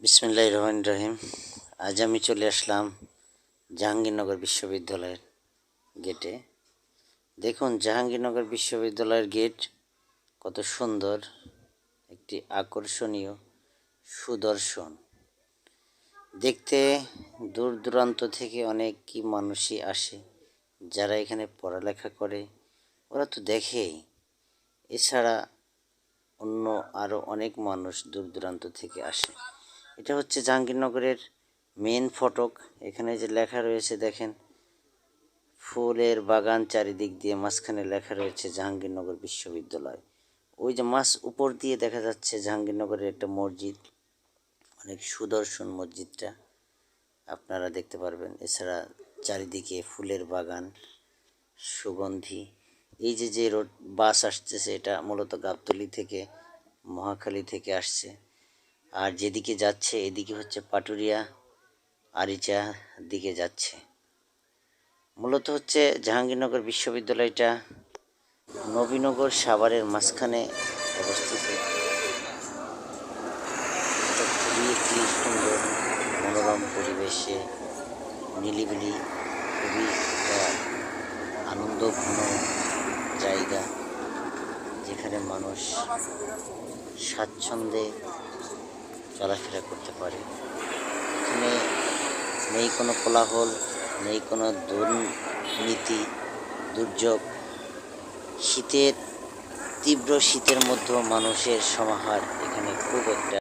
বিসমিল্লাহ রহমান রহিম। আজ আমি চলে আসলাম জাহাঙ্গীরনগর বিশ্ববিদ্যালয়ের গেটে। দেখুন, জাহাঙ্গীরনগর বিশ্ববিদ্যালয়ের গেট কত সুন্দর, একটি আকর্ষণীয় সুদর্শন। দেখতে দূর দূরান্ত থেকে অনেক কি মানুষই আসে, যারা এখানে পড়ালেখা করে। ওরা তো দেখেই। এছাড়া অন্য আরও অনেক মানুষ দূর দূরান্ত থেকে আসে। এটা হচ্ছে জাহাঙ্গীরনগরের মেন ফটক। এখানে যে লেখা রয়েছে, দেখেন, ফুলের বাগান চারিদিক দিয়ে মাঝখানে লেখা রয়েছে জাহাঙ্গীরনগর বিশ্ববিদ্যালয়। ওই যে মাছ উপর দিয়ে দেখা যাচ্ছে জাহাঙ্গীরনগরের একটা মসজিদ, অনেক সুদর্শন মসজিদটা। আপনারা দেখতে পারবেন, এছাড়া চারিদিকে ফুলের বাগান, সুগন্ধি। এই যে যে রোড, বাস আসতেছে, এটা মূলত গাবতলি থেকে, মহাখালী থেকে আসছে। আর যেদিকে যাচ্ছে, এদিকে হচ্ছে পাটুরিয়া, আরিচা দিকে যাচ্ছে। মূলত হচ্ছে জাহাঙ্গীরনগর বিশ্ববিদ্যালয়টা নবীনগর সাভারের মাঝখানে অবস্থিত। খুবই একটি সুন্দর মনোরম পরিবেশে নিলিবিলি, খুবই একটা আনন্দঘন জায়গা যেখানে মানুষ স্বাচ্ছন্দ্যে চলাফেরা করতে পারে। এখানে নেই কোনো কোলাহল, নেই কোনো দুর্নীতি, দুর্যোগ। শীতের, তীব্র শীতের মধ্যেও মানুষের সমাহার এখানে খুব একটা